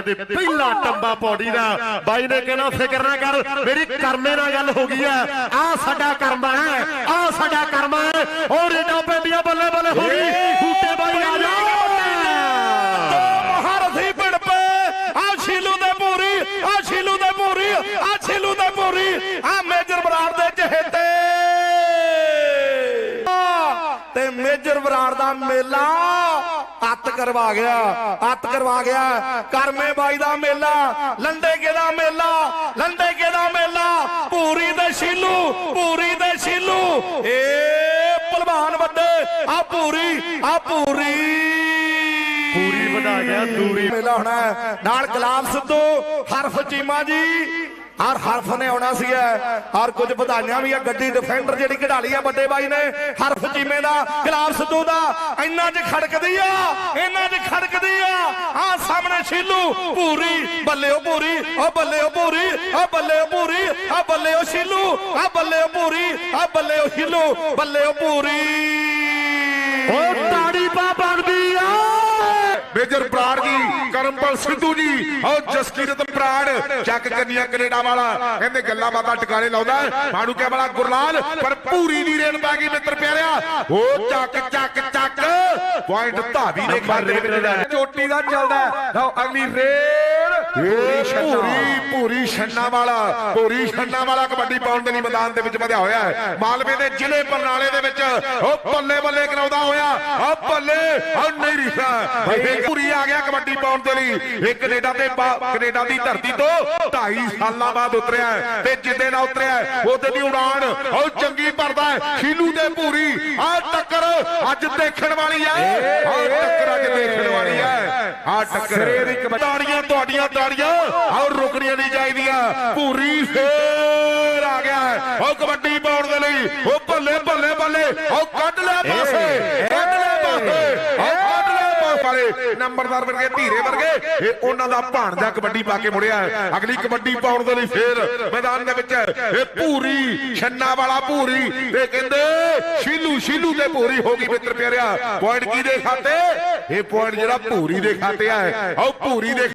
ਤੇ ਪਹਿਲਾ ਟੰਬਾ ਪੌੜੀ ਦਾ। ਬਾਈ ਨੇ ਕਹਿਣਾ, ਫਿਕਰ ਨਾ ਕਰ, ਮੇਰੀ ਕਰਮੇ ਨਾਲ ਗੱਲ ਹੋ ਗਈ ਆ ਆ ਸਾਡਾ ਕਰਮਾ ਹੈ ਆ ਸਾਡਾ ਕਰਮਾ ਹੈ। ਉਹ ਰੇਡਾਂ ਪੈਂਦੀਆਂ ਬੱਲੇ ਬੱਲੇ ਹੋ ਗਈ ਬੂਟੇ ਬਾਈ ਆ ਜਾ ਮਹਾਰਥੀ ਪਿੰਡ ਪੇ ਆ ਸ਼ੀਲੂ ਦੇ ਪੂਰੀ ਆ ਸ਼ੀਲੂ ਦੇ ਪੂਰੀ ਆ ਸ਼ੀਲੂ ਦੇ ਪੂਰੀ ਆ ਮੇਜਰ ਬਰਾੜ ਦੇ ਚਹੇਤੇ ਤੇ ਮੇਜਰ ਬਰਾੜ ਦਾ ਮੇਲਾ ਅੱਤ ਕਰਵਾ ਗਿਆ ਅੱਤ ਕਰਵਾ ਗਿਆ। ਕਰਮੇ ਬਾਈ ਦਾ ਮੇਲਾ ਲੰਡੇ ਕੇ ਦਾ ਮੇਲਾ ਲੰਡੇ ਕੇ ਦਾ ਮੇਲਾ। ਪੂਰੀ ਦੇ ਸ਼ੀਲੂ ਪੂਰੀ ਦੇ ਸ਼ੀਲੂ। ਏ ਭਲਵਾਨ ਵੱਡੇ ਆ ਪੂਰੀ ਆ ਪੂਰੀ। ਪੂਰੀ ਵਧਾ ਗਿਆ ਦੂਰੀ। ਮੇਲਾ ਹੋਣਾ। ਨਾਲ ਗੁਲਾਬ ਸਿੱਧੂ ਹਰਫ ਚੀਮਾ ਜੀ। ਹਰ ਹਰਫ ਨੇ ਆਉਣਾ ਸੀ ਔਰ ਕੁਝ ਵਧਾਈਆਂ ਵੀ ਆ। ਗੱਡੀ ਡਿਫੈਂਡਰ ਜਿਹੜੀ ਕਢਾਲੀ ਆ, ਵੱਡੇ ਬਾਈ ਨੇ। ਹਰਫ ਚੀਮੇ ਦਾ ਗੁਲਾਬ ਸਿੱਧੂ ਦਾ। ਇੰਨਾ ਚ ਖੜਕਦੀ ਆ, ਇੰਨਾ ਚ ਖੜਕਦੀ ਆ। ਆ ਸਾਹਮਣੇ ਸ਼ੀਲੂ ਪੂਰੀ ਬੱਲੇ ਉਹ ਪੂਰੀ ਉਹ ਬੱਲੇ ਉਹ ਪੂਰੀ ਆ ਬੱਲੇ ਉਹ ਪੂਰੀ ਆ ਬੱਲੇ ਉਹ ਸ਼ੀਲੂ, ਆ ਬੱਲੇ ਉਹ ਪੂਰੀ ਆ ਬੱਲੇ ਉਹ ਸ਼ੀਲੂ, ਬੱਲੇ ਉਹ ਪੂਰੀ ਉਹ ਮੇਜਰ ਬਰਾੜ ਜੀ, ਕਰਮਪਾਲ ਸਿੱਧੂ ਜੀ ਔਰ ਜਸਕੀਰਤ ਬਰਾੜ ਚੱਕ ਕੰਨਿਆ ਕੈਨੇਡਾ ਵਾਲਾ ਕਹਿੰਦੇ ਗੱਲਾਂ ਬਾਤਾਂ ਟਿਕਾਣੇ ਲਾਉਂਦਾ ਮਾਣੂ ਕਿਆ ਵਾਲਾ ਗੁਰਲਾਲ, ਪਰ ਪੂਰੀ ਦੀ ਰੇਡ ਪੈ ਗਈ ਮਿੱਤਰ ਪਿਆਰਿਆ। ਉਹ ਚੱਕ ਚੱਕ ਚੱਕ ਪੁਆਇੰਟ ਧਾਵੀ ਦੇ ਖਾਤੇ ਚੋਟੀ ਦਾ ਚੱਲਦਾ ਲਓ ਅਗਲੀ ਰੇਡ ਪੂਰੀ ਪੂਰੀ ਪੂਰੀ ਛੰਨਾ ਵਾਲਾ। ਪੂਰੀ ਛੰਨਾ ਵਾਲਾ ਕਬੱਡੀ ਪਾਉਣ ਦੇ ਲਈ ਮੈਦਾਨ ਦੇ ਵਿੱਚ ਵਧਿਆ ਹੋਇਆ ਹੈ। ਮਾਲਵੇ ਦੇ ਜ਼ਿਲ੍ਹੇ ਬਰਨਾਲੇ ਦੇ ਵਿੱਚ ਉਹ ਬੱਲੇ ਬੱਲੇ ਕਰਾਉਂਦਾ ਹੋਇਆ। ਆ ਬੱਲੇ ਆ ਨਹੀਂ ਰਿਸ਼ਾ ਪੂਰੀ ਆ ਗਿਆ ਕਬੱਡੀ ਪਾਉਣ ਦੇ ਲਈ। ਇਹ ਕੈਨੇਡਾ ਤੇ ਕੈਨੇਡਾ ਦੀ ਧਰਤੀ ਤੋਂ 2.5 ਸਾਲਾਂ ਬਾਅਦ ਉਤਰਿਆ ਤੇ ਜਿੱਦੇ ਨਾਲ ਉਤਰਿਆ ਉਹਦੇ ਦੀ ਉਡਾਨ ਉਹ ਚੰਗੀ ਭਰਦਾ ਸ਼ੀਲੂ ਦੇ ਪੂਰੀ ਆ ਟੱਕਰ ਅੱਜ ਦੇਖਣ ਵਾਲੀ ਹੈ। ਆ ਟੱਕਰ ਅੱਜ ਦੇਖਣ ਵਾਲੀ ਆ ਟੱਕਰ। ਤਾੜੀਆਂ ਤੁਹਾਡੀਆਂ ਤਾੜੀਆਂ। ਔਰ ਰੁਕਣੀਆਂ ਨਹੀਂ ਚਾਹੀਦੀਆਂ। ਪੂਰੀ ਫੇਰ ਆ ਗਿਆ। ਉਹ ਕਬੱਡੀ ਪਾਉਣ ਦੇ ਲਈ। ਉਹ ਬੱਲੇ ਬੱਲੇ ਬੱਲੇ ਉਹ ਕੱਢ ਲਿਆ ਪਾਸੇ। ਵਾਲੇ ਨੰਬਰਦਾਰ ਵਰਗੇ, ਧੀਰੇ ਵਰਗੇ। ਇਹ ਉਹਨਾਂ ਦਾ ਭਾਣਜਾ ਕਬੱਡੀ ਪਾ ਕੇ ਮੁੜਿਆ ਹੈ। ਅਗਲੀ ਕਬੱਡੀ ਪਾਉਣ ਦੇ ਲਈ ਫੇਰ ਮੈਦਾਨ ਦੇ ਵਿੱਚ ਇਹ ਪੂਰੀ ਛੰਨਾ ਵਾਲਾ ਪੂਰੀ ਤੇ ਕਹਿੰਦੇ ਸ਼ੀਲੂ ਸ਼ੀਲੂ ਤੇ ਪੂਰੀ ਹੋ ਗਈ ਮਿੱਤਰ ਪਿਆਰਿਆ। ਪੁਆਇੰਟ ਕੀ ਦੇ ਖਾਤੇ? ਇਹ ਪੁਆਇੰਟ ਜਿਹੜਾ ਪੂਰੀ ਦੇ ਖਾਤੇ ਆ। ਉਹ ਪੂਰੀ ਦੇ